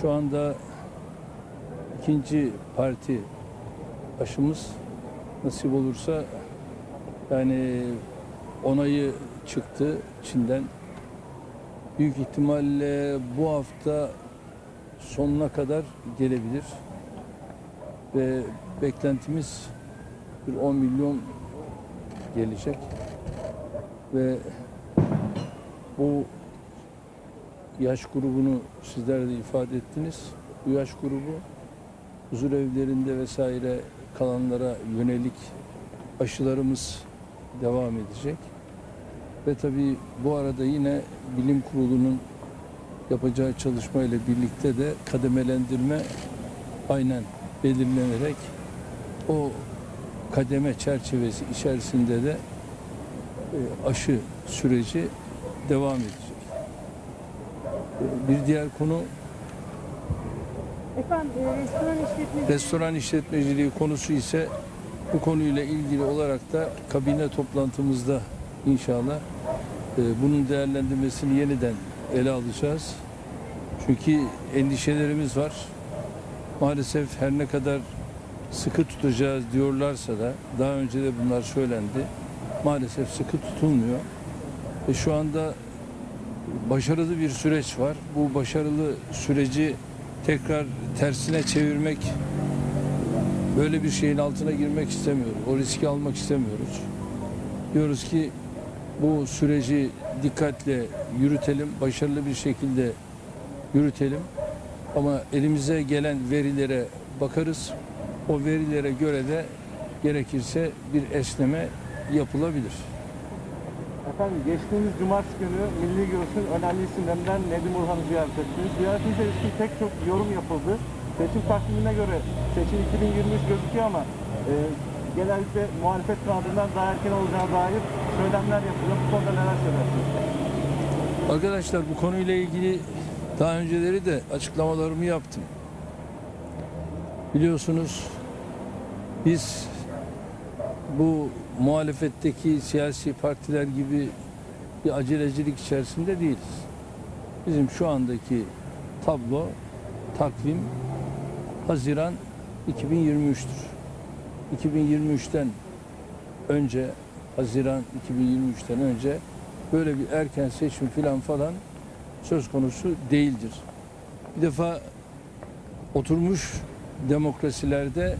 Şu anda ikinci parti aşımız nasip olursa yani onayı çıktı Çin'den. Büyük ihtimalle bu hafta sonuna kadar gelebilir. Ve beklentimiz bir 10 milyon gelecek. Ve bu yaş grubunu sizler de ifade ettiniz. Bu yaş grubu huzur evlerinde vesaire kalanlara yönelik aşılarımız devam edecek. Ve tabii bu arada yine bilim kurulunun yapacağı çalışma ile birlikte de kademelendirme aynen belirlenerek o kademe çerçevesi içerisinde de e, aşı süreci devam edecek. Bir diğer konu Efendim e, restoran işletmesi restoran işletmeciliği konusu ise bu konuyla ilgili olarak da kabine toplantımızda inşallah e, bunun değerlendirmesini yeniden ele alacağız. Çünkü endişelerimiz var. Maalesef her ne kadar sıkı tutacağız diyorlarsa da daha önce de bunlar söylendi. Maalesef sıkı tutulmuyor. Ve şu anda başarılı bir süreç var. Bu başarılı süreci tekrar tersine çevirmek böyle bir şeyin altına girmek istemiyoruz. O riski almak istemiyoruz. Diyoruz ki bu süreci dikkatle yürütelim, başarılı bir şekilde yürütelim. Ama elimize gelen verilere bakarız. O verilere göre de gerekirse bir esneme yapılabilir. Efendim geçtiğimiz cumartesi günü Milli Görüş'ün önemli isimlerinden Nedim Urhan'ı ziyaret ettiniz. Ziyaretinize ilişkin pek çok yorum yapıldı. Seçim takvimine göre seçim 2023 gözüküyor ama e, genellikle muhalefet kanadından daha erken olacağı dair söylemler yapılıyor. Bu konuda neler söylersiniz? Arkadaşlar bu konuyla ilgili daha önceleri de açıklamalarımı yaptım. Biliyorsunuz biz bu muhalefetteki siyasi partiler gibi bir acelecilik içerisinde değiliz. Bizim şu andaki tablo, takvim Haziran 2023'tür. 2023'ten önce Haziran 2023'ten önce böyle bir erken seçim filan falan söz konusu değildir. Bir defa oturmuş demokrasilerde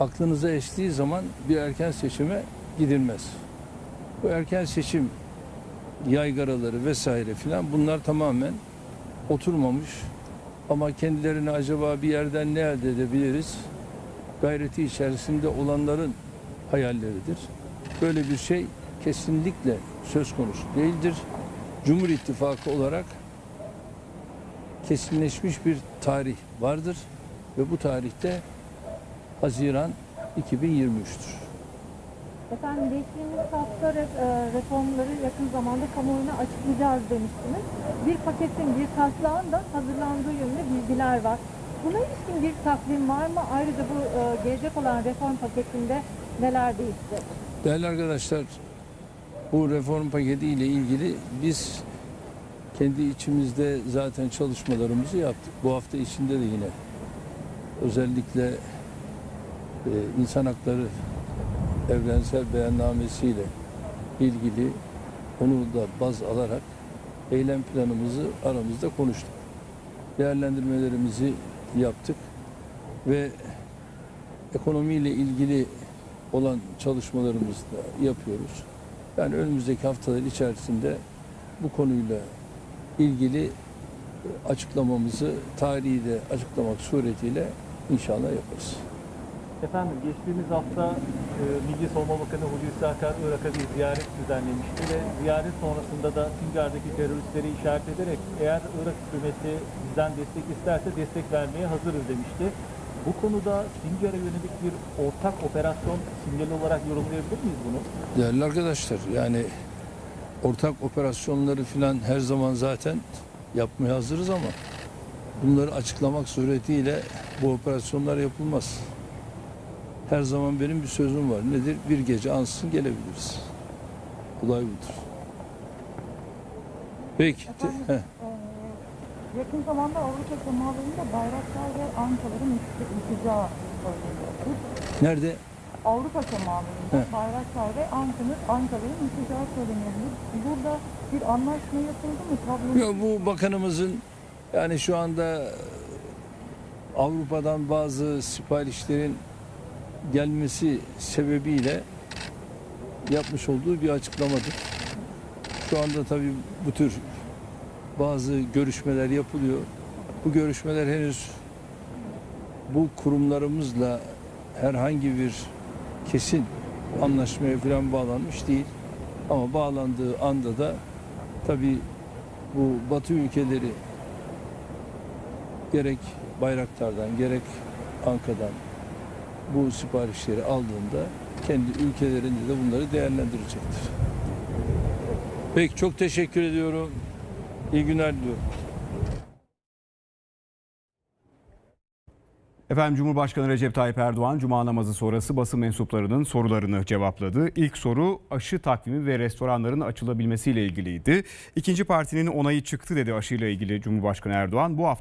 aklınıza estiği zaman bir erken seçime gidilmez. Bu erken seçim yaygaraları vesaire filan bunlar tamamen oturmamış ama kendilerine acaba bir yerden ne elde edebiliriz gayreti içerisinde olanların hayalleridir. Böyle bir şey kesinlikle söz konusu değildir. Cumhur İttifakı olarak kesinleşmiş bir tarih vardır ve bu tarihte Haziran 2023'tür. efendim geçtiğimiz hafta e, reformları yakın zamanda kamuoyuna açıklayacağız demiştiniz. Bir paketin bir taslağın da hazırlandığı yönünde bilgiler var. Buna ilişkin bir takvim var mı? Ayrıca bu e, gelecek olan reform paketinde neler değişti? Değerli arkadaşlar, bu reform paketi ile ilgili biz kendi içimizde zaten çalışmalarımızı yaptık. Bu hafta içinde de yine özellikle e, insan hakları evrensel beyannamesiyle ilgili onu da baz alarak eylem planımızı aramızda konuştuk. Değerlendirmelerimizi yaptık ve ekonomiyle ilgili olan çalışmalarımızı da yapıyoruz. Yani önümüzdeki haftalar içerisinde bu konuyla ilgili açıklamamızı tarihi de açıklamak suretiyle inşallah yaparız. Efendim geçtiğimiz hafta e, Milli Savunma Bakanı Hulusi Akar Irak'a bir ziyaret düzenlemişti ve ziyaret sonrasında da Sincar'daki teröristleri işaret ederek eğer Irak hükümeti bizden destek isterse destek vermeye hazırız demişti. Bu konuda Sincar'a yönelik bir ortak operasyon sinyali olarak yorumlayabilir miyiz bunu? Değerli arkadaşlar yani ortak operasyonları filan her zaman zaten yapmaya hazırız ama bunları açıklamak suretiyle bu operasyonlar yapılmaz. Her zaman benim bir sözüm var. Nedir? Bir gece ansızın gelebiliriz. Olay budur. Peki. Efendim, heh. e, Yakın zamanda Avrupa semalarında Bayraktar ve Ankaların söyleniyor. Nerede? Avrupa semalarında Evet. Bayraktar ve Ankara'nın Ankara'nın uçacağı söyleniyor. Bu- Burada bir anlaşma yapıldı mı? Tablonun Yok bu bakanımızın yani şu anda Avrupa'dan bazı siparişlerin gelmesi sebebiyle yapmış olduğu bir açıklamadır. Şu anda tabii bu tür bazı görüşmeler yapılıyor. Bu görüşmeler henüz bu kurumlarımızla herhangi bir kesin anlaşmaya falan bağlanmış değil. Ama bağlandığı anda da tabii bu Batı ülkeleri gerek Bayraktar'dan gerek Ankara'dan bu siparişleri aldığında kendi ülkelerinde de bunları değerlendirecektir. Peki çok teşekkür ediyorum. İyi günler diliyorum. Efendim Cumhurbaşkanı Recep Tayyip Erdoğan Cuma namazı sonrası basın mensuplarının sorularını cevapladı. İlk soru aşı takvimi ve restoranların açılabilmesiyle ilgiliydi. İkinci partinin onayı çıktı dedi aşıyla ilgili Cumhurbaşkanı Erdoğan. Bu hafta